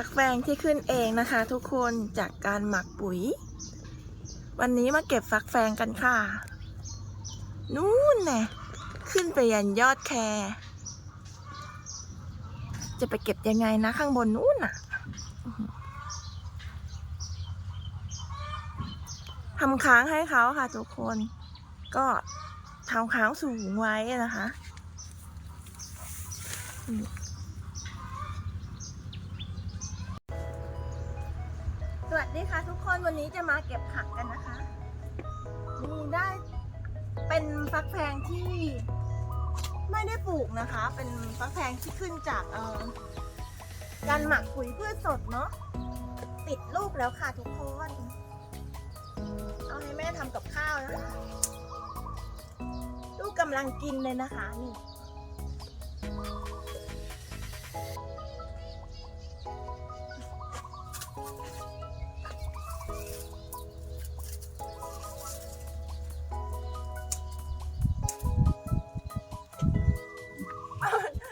ฝักแฟงที่ขึ้นเองนะคะ ทุกคนจากการหมักปุ๋ย วันนี้มาเก็บฟักแฟงกันค่ะ นู่นแน่ขึ้นไปยันยอดแคจะไปเก็บยังไงนะข้างบนนู่นน่ะทำค้างให้เขาค่ะทุกคน ก็ทำค้างสูงไว้นะคะ วัสดีค่ะทุกคนวันนี้จะมาเก็บผักกันนะคะนี่ได้เป็นฟักแพงที่ไม่ได้ปลูกนะคะ เป็นฟักแพงที่ขึ้นจากเออการหมักปุ๋ยพืชสดเนาะติดลูกแล้วค่ะทุกคนเอาให้แม่ทำกับข้าวนะคะลูกกำลังกินเลยนะคะนี่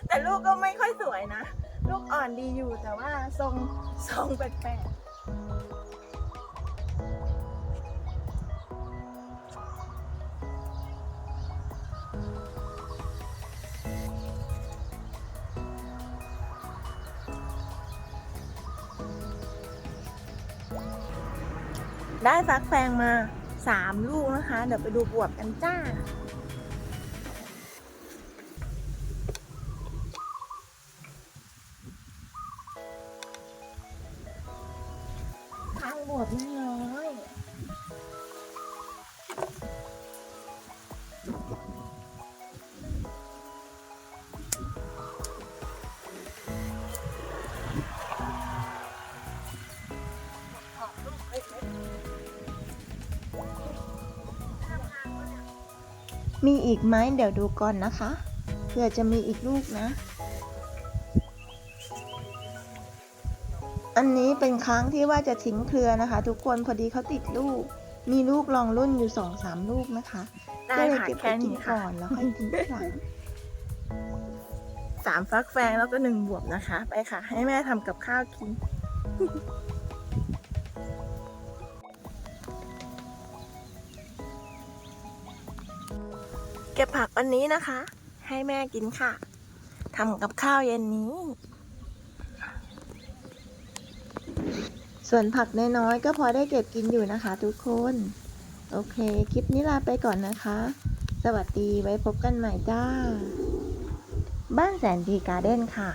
แต่ลูกก็ไม่ค่อยสวยนะ ลูกอ่อนดีอยู่แต่ว่าทรงทรงแปลกๆ ได้ฟักแฟงมาสามลูกนะคะ เดี๋ยวไปดูบวบกันจ้าทางบวบน้อย มีอีกไหมเดี๋ยวดูก่อนนะคะเผื่อจะมีอีกลูกนะ อันนี้เป็นครั้งที่ว่าจะทิ้งเครือนะคะ ทุกคนพอดีเขาติดลูก มีลูกรองรุ่นอยู่สองสามลูกนะคะได้ก็เลยค่ะเก็บไปแค่กินี้นค่ะก่อนแล้วค่อยทิ้งทีหลังสามฟักแฟงแล้วก็หนึ่งบวบนะคะ ไปค่ะ ให้แม่ทำกับข้าวกิน เก็บผักวันนี้นะคะ ให้แม่กินค่ะทำกับข้าวเย็นนี้ ส่วนผักน้อยๆก็พอได้เก็บกินอยู่นะคะ ทุกคน โอเค คลิปนี้ลาไปก่อนนะคะ สวัสดีไว้พบกันใหม่จ้า บ้านแสนดีการ์เด้นค่ะ